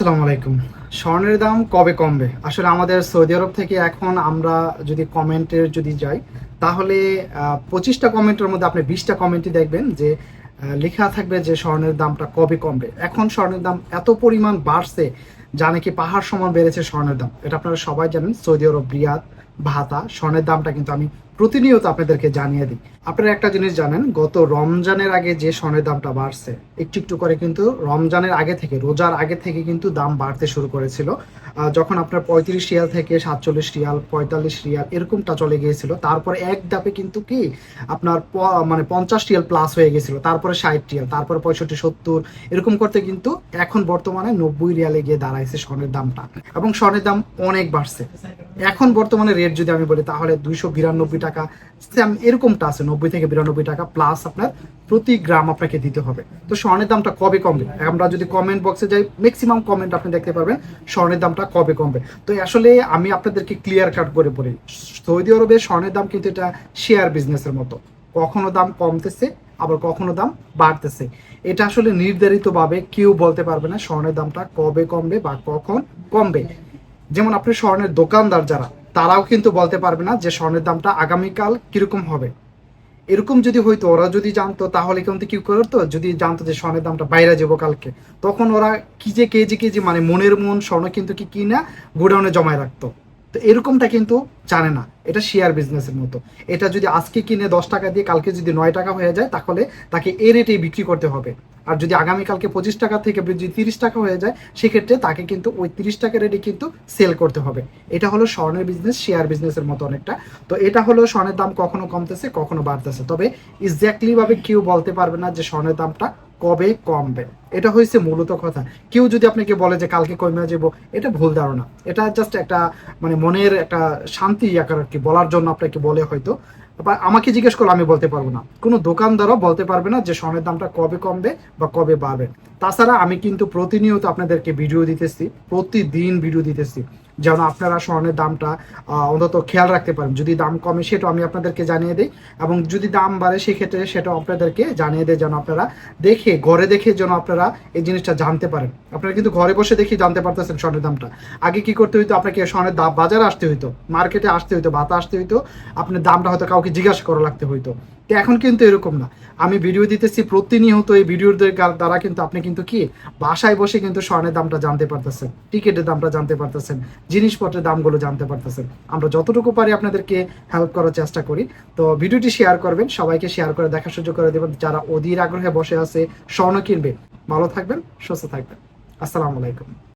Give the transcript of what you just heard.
আসসালামু আলাইকুম। স্বর্ণের দাম কবে কমবে? আসলে আমাদের সৌদি আরব থেকে এখন আমরা যদি কমেন্টের যদি যাই, তাহলে পঁচিশটা কমেন্টের মধ্যে আপনি বিশটা কমেন্টই দেখবেন যে লেখা থাকবে যে স্বর্ণের দামটা কবে কমবে। এখন স্বর্ণের দাম এত পরিমাণ বাড়ছে, যা নাকি পাহাড় সমান বেড়েছে স্বর্ণের দাম। এটা আপনারা সবাই জানেন, সৌদি আরব, রিয়াদ ভাতা, স্বর্ণের দামটা কিন্তু আমি প্রতিনিয়ত আপনাদেরকে জানিয়ে দিই। আপনারা একটা জিনিস জানেন, গত রমজানের আগে যে স্বর্ণের দামটা বাড়ছে, একটু একটু করে কিন্তু রমজানের আগে থেকে, রোজার আগে থেকে কিন্তু দাম বাড়তে শুরু করেছিল। যখন আপনার পঁয়ত্রিশ রিয়াল থেকে সাতচল্লিশ রিয়াল, পঁয়তাল্লিশ রিয়াল এরকমটা চলে গিয়েছিল। তারপরে এক ধাপে কিন্তু কি, আপনার মানে পঞ্চাশ রিয়াল প্লাস হয়ে গেছিল তারপরে ষাট রিয়াল, তারপরে পঁয়ষট্টি, সত্তর, এরকম করতে কিন্তু এখন বর্তমানে নব্বই রিয়ালে গিয়ে দাঁড়াইছে স্বর্ণের দামটা। এবং স্বর্ণের দাম অনেক বাড়ছে। এখন বর্তমানে রেট যদি আমি বলি, তাহলে দুইশো বিরানব্বই টাকা এরকমটা আছে, নব্বই থেকে বিরানব্বই টাকা প্লাস আপনার প্রতি গ্রাম আপনাকে দিতে হবে। তো স্বর্ণের দামটা কবে কমবে? আমরা যদি কমেন্ট বক্সে যাই ম্যাক্সিমাম কমেন্ট আপনি দেখতে পারবেন স্বর্ণের দামটা কবে কমবে। তো আসলে আমি আপনাদেরকে ক্লিয়ার কাট করে বলি, সৌদি আরবে স্বর্ণের দাম কিন্তু এটা শেয়ার বিজনেসের মতো। কখনো দাম কমতেছে, আবার কখনো দাম বাড়তেছে। এটা আসলে নির্ধারিতভাবে কেউ বলতে পারবে না স্বর্ণের দামটা কবে কমবে বা কখন কমবে। যেমন আপনি স্বর্ণের দোকানদার যারা, তারাও কিন্তু বলতে পারবে না যে স্বর্ণের দামটা আগামীকাল কীরকম হবে। এরকম যদি হইতো, ওরা যদি জানতো, তাহলে কিন্তু কি করতো? যদি জানতো যে স্বর্ণের দামটা বাইরে যাব কালকে, তখন ওরা কি যে কেজি কেজি মানে মনের মন, স্বর্ণ কিন্তু কি কিনা গোডাউনে জমায় রাখতো। তো এরকমটা কিন্তু জানে না। এটা শেয়ার বিজনেসের মতো। এটা যদি আজকে কিনে দশ টাকা দিয়ে, কালকে যদি নয় টাকা হয়ে যায়, তাহলে তাকে এ রেটেই বিক্রি করতে হবে। আর যদি আগামীকালকে পঁচিশ টাকা থেকে যদি তিরিশ টাকা হয়ে যায়, সেক্ষেত্রে তাকে কিন্তু ওই তিরিশ টাকা রেটে কিন্তু সেল করতে হবে। এটা হলো স্বর্ণের বিজনেস শেয়ার বিজনেসের মতো অনেকটা। তো এটা হলো স্বর্ণের দাম কখনো কমতেছে, কখনো বাড়তেছে। তবে এক্স্যাক্টলি ভাবে কেউ বলতে পারবে না যে স্বর্ণের দামটা কবে কমবে। এটা হয়েছে মূলত কথা। কেউ যদি আপনাকে বলে যে কালকে কমে যাব, এটা ভুল ধারণা। এটা জাস্ট একটা মানে মনের একটা শান্তি আকার কি, বলার জন্য আপনাকে বলে হয়তো। আমাকে জিজ্ঞেস করলে, আমি বলতে পারব না। কোনো দোকানদারও বলতে পারবে না যে স্বর্ণের দামটা কবে কমবে বা কবে বাড়বে। তাছাড়া আমি কিন্তু প্রতিনিয়ত আপনাদেরকে ভিডিও দিতেছি, প্রতিদিন ভিডিও দিতেছি। যেন আপনারা স্বর্ণের দামটা অন্তত খেয়াল রাখতে পারেন। যদি দাম কমে সেটাও আমি আপনাদেরকে জানিয়ে দিই। এবং যদি দাম বাড়ে, সেক্ষেত্রে সেটাও আপনাদেরকে জানিয়ে দেয় যেন আপনারা দেখে, ঘরে দেখে যেন আপনারা এই জিনিসটা জানতে পারেন। আপনারা কিন্তু ঘরে বসে দেখে জানতে পারতেছেন স্বর্ণের দামটা। আগে কি করতে হইতো? আপনাকে স্বর্ণের দাম বাজারে আসতে হইতো। মার্কেটে আসতে হইতো বাতা আসতে হইতো। আপনার দামটা হয়তো কাউকে জিজ্ঞাসা করা লাগতে হইতো। তো এখন কিন্তু এরকম না। আমি ভিডিও দিতেছি প্রতিনিয়ত এই ভিডিওর দ্বারা কিন্তু আপনি কিন্তু কি বাসায় বসে কিন্তু স্বর্ণের দামটা জানতে পারতেছেন, টিকিটের দামটা জানতে পারতেছেন, জিনিসপত্রের দামগুলো জানতে পারতেছেন। আমরা যতটুকু পারি আপনাদেরকে হেল্প করার চেষ্টা করি। তো ভিডিওটি শেয়ার করবেন, সবাইকে শেয়ার করে দেখার সুযোগ করে দেবেন। যারা অধীর আগ্রহে বসে আছে, স্বর্ণ কিনবে, ভালো থাকবেন, সুস্থ থাকবেন। আসসালামু আলাইকুম।